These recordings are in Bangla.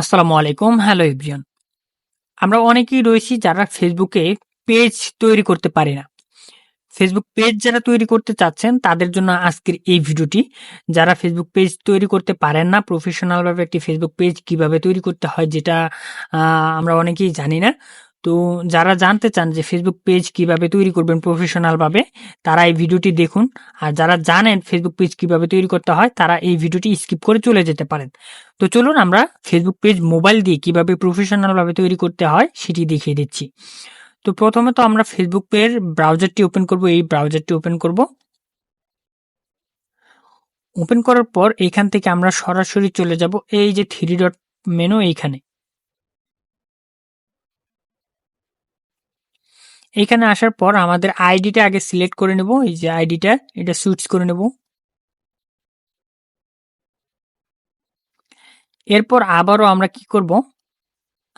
আসসালামু আলাইকুম, হ্যালো এভরিওয়ান। আমরা অনেকেই রয়েছি যারা ফেসবুকে পেজ তৈরি করতে পারে না। ফেসবুক পেজ যারা তৈরি করতে চাচ্ছেন, তাদের জন্য আজকের এই ভিডিওটি। যারা ফেসবুক পেজ তৈরি করতে পারেন না, প্রফেশনালভাবে একটি ফেসবুক পেজ কীভাবে তৈরি করতে হয়, যেটা আমরা অনেকেই জানি না। তো যারা জানতে চান যে ফেসবুক পেজ কীভাবে তৈরি করবেন প্রফেশনালভাবে তারা এই ভিডিওটি দেখুন। আর যারা জানেন ফেসবুক পেজ কীভাবে তৈরি করতে হয়, তারা এই ভিডিওটি স্কিপ করে চলে যেতে পারেন। তো চলুন আমরা ফেসবুক পেজ মোবাইল দিয়ে কীভাবে প্রফেশনালভাবে তৈরি করতে হয়, সেটি দেখিয়ে দিচ্ছি। তো প্রথমে তো আমরা ফেসবুক পের ব্রাউজারটি ওপেন করব, এই ব্রাউজারটি ওপেন করব। ওপেন করার পর এখান থেকে আমরা সরাসরি চলে যাব, এই যে থ্রি ডট মেনু এইখানে। এইখানে আসার পর আমাদের আইডিটা আগে সিলেক্ট করে নেব। এই যে আইডিটা, এটা সুইচ করে নেব। এরপর আবারও আমরা কি করব?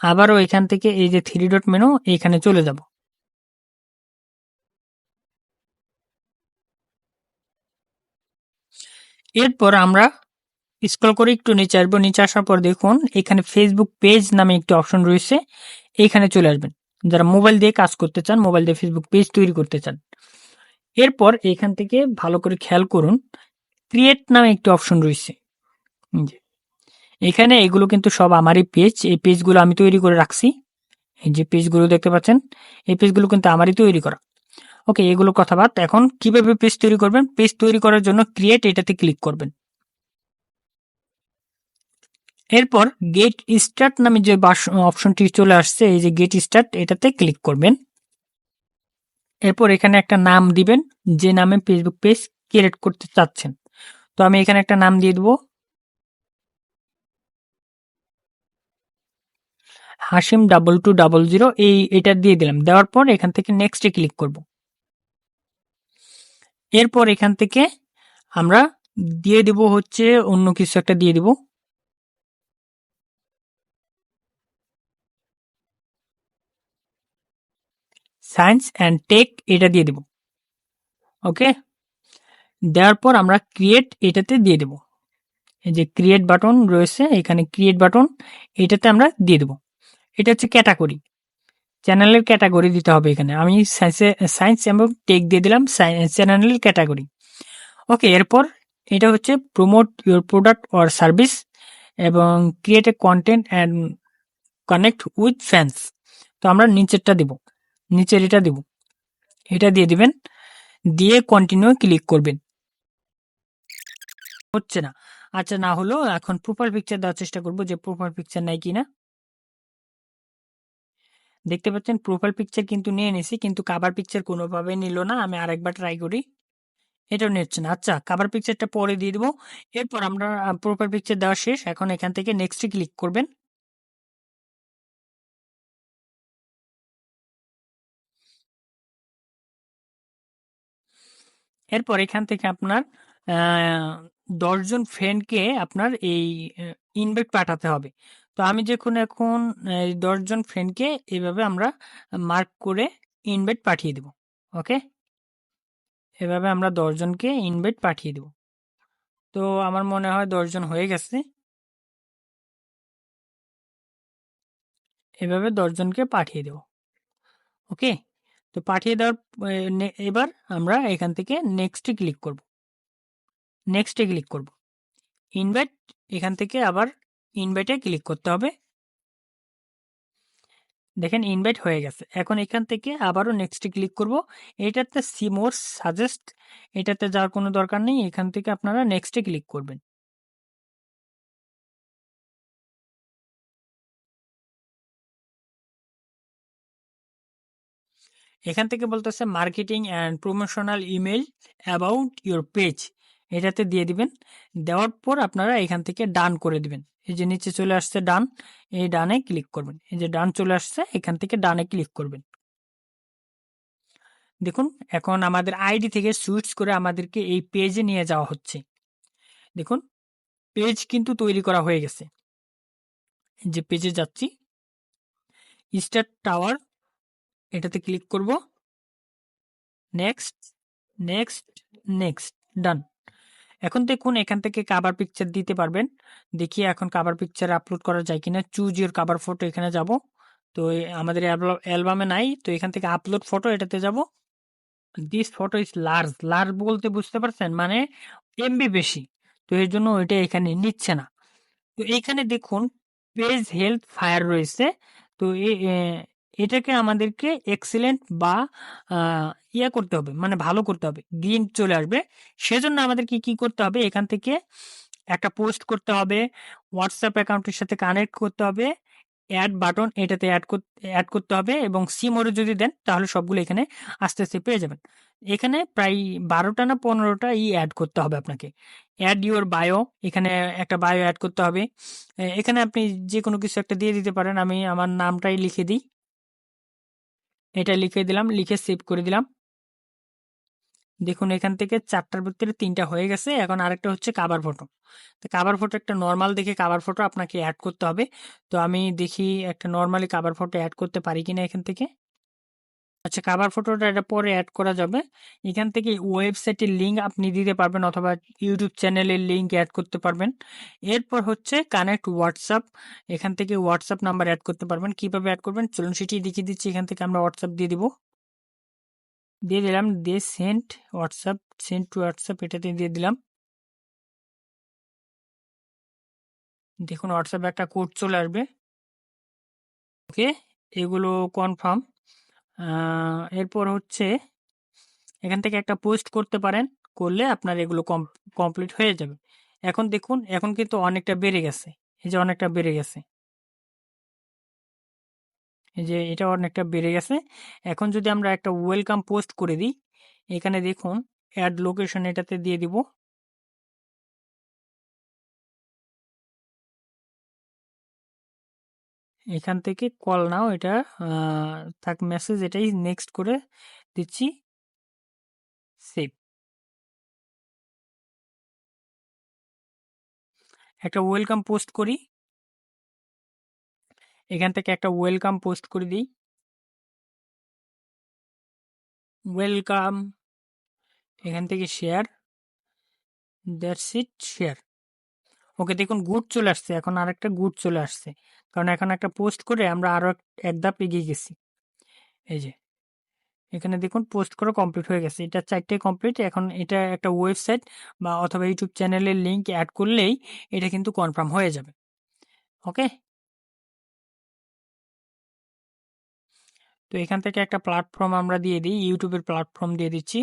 আবারও এখান থেকে এই যে থ্রি ডট মেনু এইখানে চলে যাব। এরপর আমরা স্ক্রল করে একটু নিচে আসব। নিচে আসার পর দেখুন, এখানে ফেসবুক পেজ নামে একটি অপশন রয়েছে। এইখানে চলে আসবেন। যারা মোবাইল দিয়ে কাজ করতে চান, মোবাইল দিয়ে ফেসবুক পেজ তৈরি করতে চান, এরপর এখান থেকে ভালো করে খেয়াল করুন ক্রিয়েট নামে একটি অপশন রয়েছে। এখানে এগুলো কিন্তু সব আমারই পেজ এই পেজগুলো আমি তৈরি করে রাখছি। এই যে পেজগুলো দেখতে পাচ্ছেন, এই পেজগুলো কিন্তু আমারই তৈরি করা। ওকে এগুলো কথা বাদ, এখন কীভাবে পেজ তৈরি করবেন? পেজ তৈরি করার জন্য ক্রিয়েট এটাতে ক্লিক করবেন। এরপর গেট স্টার্ট নামে যে অপশনটি চলে আসছে, এই যে গেট স্টার্ট এটাতে ক্লিক করবেন। এরপর এখানে একটা নাম দিবেন, যে নামে ফেসবুক পেজ ক্রিয়েট করতে চাচ্ছেন। তো আমি এখানে একটা নাম দিয়ে দেবো। Hashim double two double zero এই এটা দিয়ে দিলাম। দেওয়ার পর এখান থেকে নেক্সটে ক্লিক করব। এরপর এখান থেকে আমরা দিয়ে দেব হচ্ছে অন্য কিছু একটা দিয়ে দেব। সায়েন্স অ্যান্ড টেক এটা দিয়ে দেব। ওকে দেওয়ার পর আমরা ক্রিয়েট এটাতে দিয়ে দেব। এই যে ক্রিয়েট বাটন রয়েছে, এখানে ক্রিয়েট বাটন এটাতে আমরা দিয়ে দেব। এটা হচ্ছে ক্যাটাগরি চ্যানেলের ক্যাটাগরি দিতে হবে এখানে। আমি সায়েন্সে সায়েন্স এবং টেক দিয়ে দিলাম চ্যানেলের ক্যাটাগরি ওকে এরপর এটা হচ্ছে promote your product or service এবং create a content and connect with fans তো আমরা নিচেরটা দেব। নিচের এটা দেব। এটা দিয়ে দিবেন। দিয়ে কন্টিনিউ ক্লিক করবেন। হচ্ছে না। আচ্ছা না হলো এখন প্রোফাইল পিকচার দেওয়ার চেষ্টা করব যে প্রোফাইল পিকচার নাই কিনা। দেখতে পাচ্ছেন প্রোফাইল পিকচার কিন্তু নিয়ে নিছি, কিন্তু কাভার পিকচার কোনোভাবে নিল না। আমি আরেকবার ট্রাই করি। এটাও নিচ্ছে না। আচ্ছা কাভার পিকচারটা পরে দিয়ে দেবো। এরপর আমরা প্রোফাইল পিকচার দেওয়া শেষ। এখন এখান থেকে নেক্সটে ক্লিক করবেন। এরপর এখান থেকে আপনার দশজন ফ্রেন্ডকে আপনার এই ইনভাইট পাঠাতে হবে। তো আমি যখন এখন দশজন ফ্রেন্ডকে এভাবে আমরা মার্ক করে ইনভাইট পাঠিয়ে দেব ওকে এভাবে আমরা দশজনকে ইনভাইট পাঠিয়ে দেব। তো আমার মনে হয় দশজন হয়ে গেছে। এভাবে দশজনকে পাঠিয়ে দেব ওকে তো পাঠিয়ে দেওয়ার এবার আমরা এখান থেকে নেক্সটে ক্লিক করব। নেক্সটে ক্লিক করব। ইনভাইট এখান থেকে আবার ইনভাইটে ক্লিক করতে হবে। দেখেন ইনভাইট হয়ে গেছে। এখন এখান থেকে আবারও নেক্সটে ক্লিক করব। এটাতে সি মোর সাজেস্ট এটাতে যাওয়ার কোনো দরকার নেই। এখান থেকে আপনারা নেক্সটে ক্লিক করবেন। এখান থেকে বলতেছে marketing and promotional email about your page এটাতে দিয়ে দিবেন। দেওয়ার পর আপনারা এখান থেকে ডান করে দিবেন। এই যে নিচে চলে আসছে ডান এই ডানে ক্লিক করবেন। এই যে ডান চলে আসছে, এখান থেকে ডানে ক্লিক করবেন। দেখুন, এখন আমাদের আইডি থেকে সুইচ করে আমাদেরকে এই পেজে নিয়ে যাওয়া হচ্ছে। দেখুন পেজ কিন্তু তৈরি করা হয়ে গেছে। যে পেজে যাচ্ছি। স্টার টাওয়ার এটাতে ক্লিক করব। নেক্সট নেক্সট নেক্সট ডান এখন দেখুন, এখান থেকে কাভার পিকচার দিতে পারবেন। দেখি এখন কাভার পিকচার আপলোড করা যায় কিনা। চুজ ইউর কাভার ফটো এখানে যাব। তো আমাদের অ্যালবামে নাই। তো এখান থেকে আপলোড ফটো এটাতে যাব। This photo is large large বলতে বুঝতে পারছেন? মানে এমবি বেশি। তো এর জন্য ওইটা এখানে নিচ্ছে না। তো এখানে দেখুন পেজ হেলথ ফায়ার রয়েছে। তো এটাকে আমাদেরকে এক্সিলেন্ট বা ইয়া করতে হবে মানে ভালো করতে হবে গ্রিন চলে আসবে। সেজন্য আমাদেরকে কি করতে হবে? এখান থেকে একটা পোস্ট করতে হবে হোয়াটসঅ্যাপ অ্যাকাউন্টের সাথে কানেক্ট করতে হবে অ্যাড বাটন এটাতে অ্যাড অ্যাড করতে হবে এবং সিমোরে যদি দেন, তাহলে সবগুলো এখানে আস্তে আস্তে পেয়ে যাবেন। এখানে প্রায় বারোটা না পনেরোটা ই অ্যাড করতে হবে আপনাকে। অ্যাড ইউর বায়ো এখানে একটা বায়ো অ্যাড করতে হবে। এখানে আপনি যে কোনো কিছু একটা দিয়ে দিতে পারেন, আমি আমার নামটাই লিখে দিই। এটা লিখে দিলাম, লিখে সেভ করে দিলাম। দেখুন, এখান থেকে চারটার ভিতরে তিনটা হয়ে গেছে। এখন আরেকটা হচ্ছে কাবার ফটো তো কাবার ফটো একটা নর্মাল দেখে কাবার ফটো আপনাকে অ্যাড করতে হবে। তো আমি দেখি একটা নর্মালি কাবার ফটো অ্যাড করতে পারি কিনা এখান থেকে। আচ্ছা কাভার ফটোটা এটা পরে অ্যাড করা যাবে। এখান থেকে ওয়েবসাইটের লিঙ্ক আপনি দিতে পারবেন অথবা ইউটিউব চ্যানেলের লিঙ্ক অ্যাড করতে পারবেন। এরপর হচ্ছে কানেক্ট হোয়াটসঅ্যাপ এখান থেকে হোয়াটসঅ্যাপ নাম্বার অ্যাড করতে পারবেন। কীভাবে অ্যাড করবেন? চলুন সেটি দেখিয়ে দিচ্ছি। এখান থেকে আমরা হোয়াটসঅ্যাপ দিয়ে দিব। দিয়ে দিলাম, দিয়ে sent WhatsApp sent to WhatsApp এটাতে দিয়ে দিলাম। দেখুন হোয়াটসঅ্যাপে একটা কোড চলে আসবে। ওকে, এগুলো কনফার্ম এরপর হচ্ছে এখান থেকে একটা পোস্ট করতে পারেন, করলে আপনার এগুলো কমপ্লিট হয়ে যাবে। এখন দেখুন, এখন কিন্তু অনেকটা বেড়ে গেছে। এই যে অনেকটা বেড়ে গেছে। এই যে এটা অনেকটা বেড়ে গেছে। এখন যদি আমরা একটা ওয়েলকাম পোস্ট করে দিই, এখানে দেখুন অ্যাড লোকেশন এটাতে দিয়ে দিব। এখান থেকে কল নাও, এটা থাক মেসেজ এটাই নেক্সট করে দিচ্ছি। সেভ একটা ওয়েলকাম পোস্ট করি। এখান থেকে একটা ওয়েলকাম পোস্ট করে দিই। ওয়েলকাম এখান থেকে share that's it share okay দেখুন গুড চলে আসছে, এখন আরেকটা গুড চলে আসছে। কারণ এখন একটা পোস্ট করে আমরা আরও এক- এক ধাপ এগিয়ে গেছি। এই যে, এখানে দেখুন পোস্ট করে কমপ্লিট হয়ে গেছে। এটা চারটে কমপ্লিট এখন এটা একটা ওয়েবসাইট বা অথবা ইউটিউব চ্যানেলের লিঙ্ক অ্যাড করলেই এটা কিন্তু কনফার্ম হয়ে যাবে। ওকে তো এখান থেকে একটা প্ল্যাটফর্ম আমরা দিয়ে দিই ইউটিউবের প্ল্যাটফর্ম দিয়ে দিচ্ছি।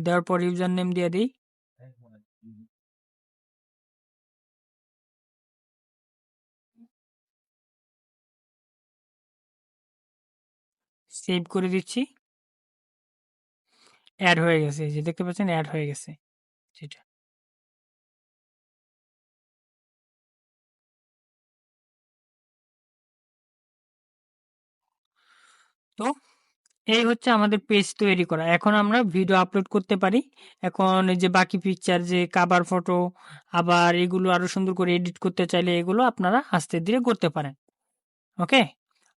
দেওয়ার পর ইউজার নেম দিয়ে দিই। সেভ করে দিচ্ছি। অ্যাড হয়ে গেছে যে দেখতে পাচ্ছেন অ্যাড হয়ে গেছে, সেটা। তো এই হচ্ছে আমাদের পেজ তৈরি করা। এখন আমরা ভিডিও আপলোড করতে পারি। এখন যে বাকি পিকচার যে কাভার ফটো আবার এগুলো আরও সুন্দর করে এডিট করতে চাইলে এগুলো আপনারা আস্তে ধীরে করতে পারেন। ওকে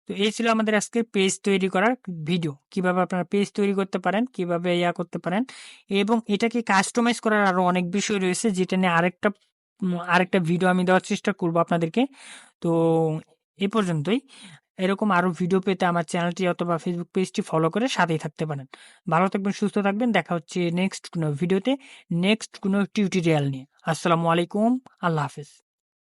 তো এই ছিল আমাদের আজকে পেজ তৈরি করার ভিডিও কীভাবে আপনারা পেজ তৈরি করতে পারেন, কীভাবে ইয়া করতে পারেন এবং এটাকে কাস্টমাইজ করার আরও অনেক বিষয় রয়েছে যেটা নিয়ে আরেকটা আরেকটা ভিডিও আমি দেওয়ার চেষ্টা করব আপনাদেরকে। তো এ পর্যন্তই। এরকম আরও ভিডিও পেতে আমার চ্যানেলটি অথবা ফেসবুক পেজটি ফলো করে সাথেই থাকতে পারেন। ভালো থাকবেন, সুস্থ থাকবেন। দেখা হচ্ছে নেক্সট কোনো ভিডিওতে নেক্সট কোনো টিউটোরিয়াল নিয়ে। আসসালামু আলাইকুম। আল্লাহ হাফেজ।